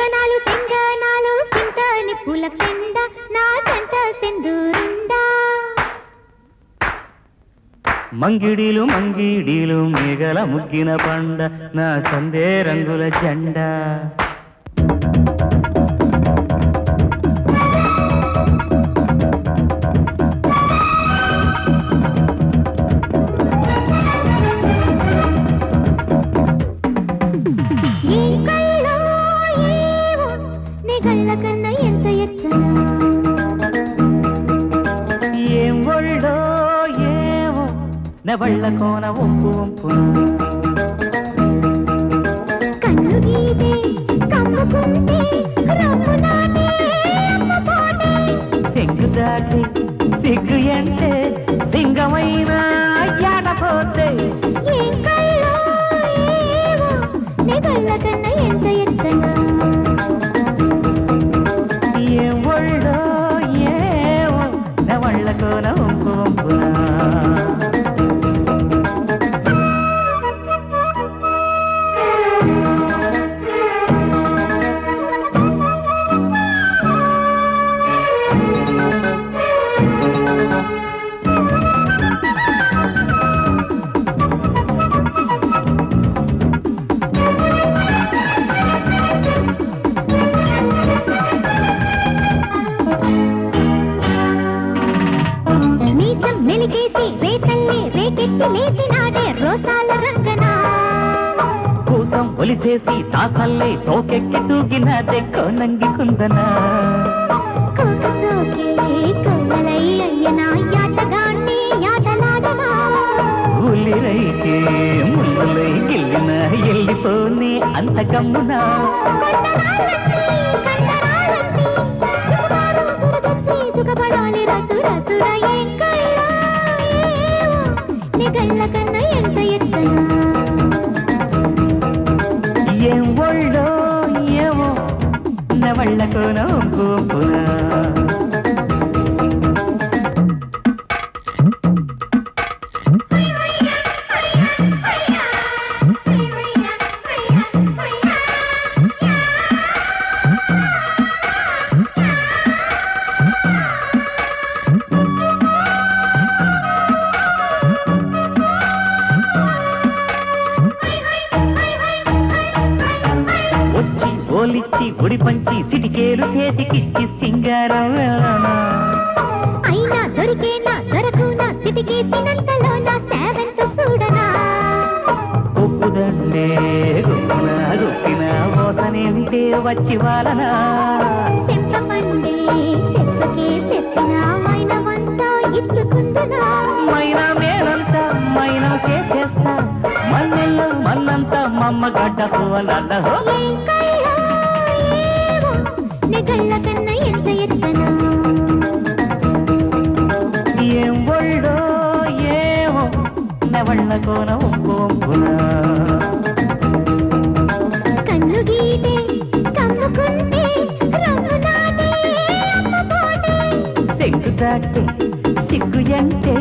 సింగనాలు సింగనాలు సింతని పూల కింద నా జంట సింధూరుందా మంగిడీలు మంగిడీలు మేఘల ముగ్గిన పండ నా సందే రంగుల జెండా. కళ్ళ కన్నా ఎంత ఎత్తనా? ఏం ఒళ్ళో ఏమో నెవళ్ళ కోన వంపు వంపున కన్ను గీతే కమ్ముకుంటే రమ్ము నాటే అమ్మ పోటే. సిగ్గు దాటి కూసం ఒలిసేసి దాసల్లే తోకెక్కి తూగిన దెక్కో నంగి కుందనా ఉల్లిరైతే ముళ్ళులై గిల్లిన ఎల్లిపోని అంత గమ్మునా ఓలిచ్చి గుడి పంచి సిటికేలు చేతికిచ్చి సింగారం వెళ్ళనా అయినా దొరికేనా దొరకునా సేవంత చూడనా ఒప్పుదండే గుప్పున గుప్పిన మోసనేంటే వచ్చి వాలనా. సెప్పమండే సెప్పకే సెప్పిన మైనవంతా ఇచ్చుకుందునా. మైనా మైనా చేసేస్తా. మన్నెల్లో మన్నంతా మమ్మ గడ్డ పువ్వలల్లహో సిగ్గు అంటే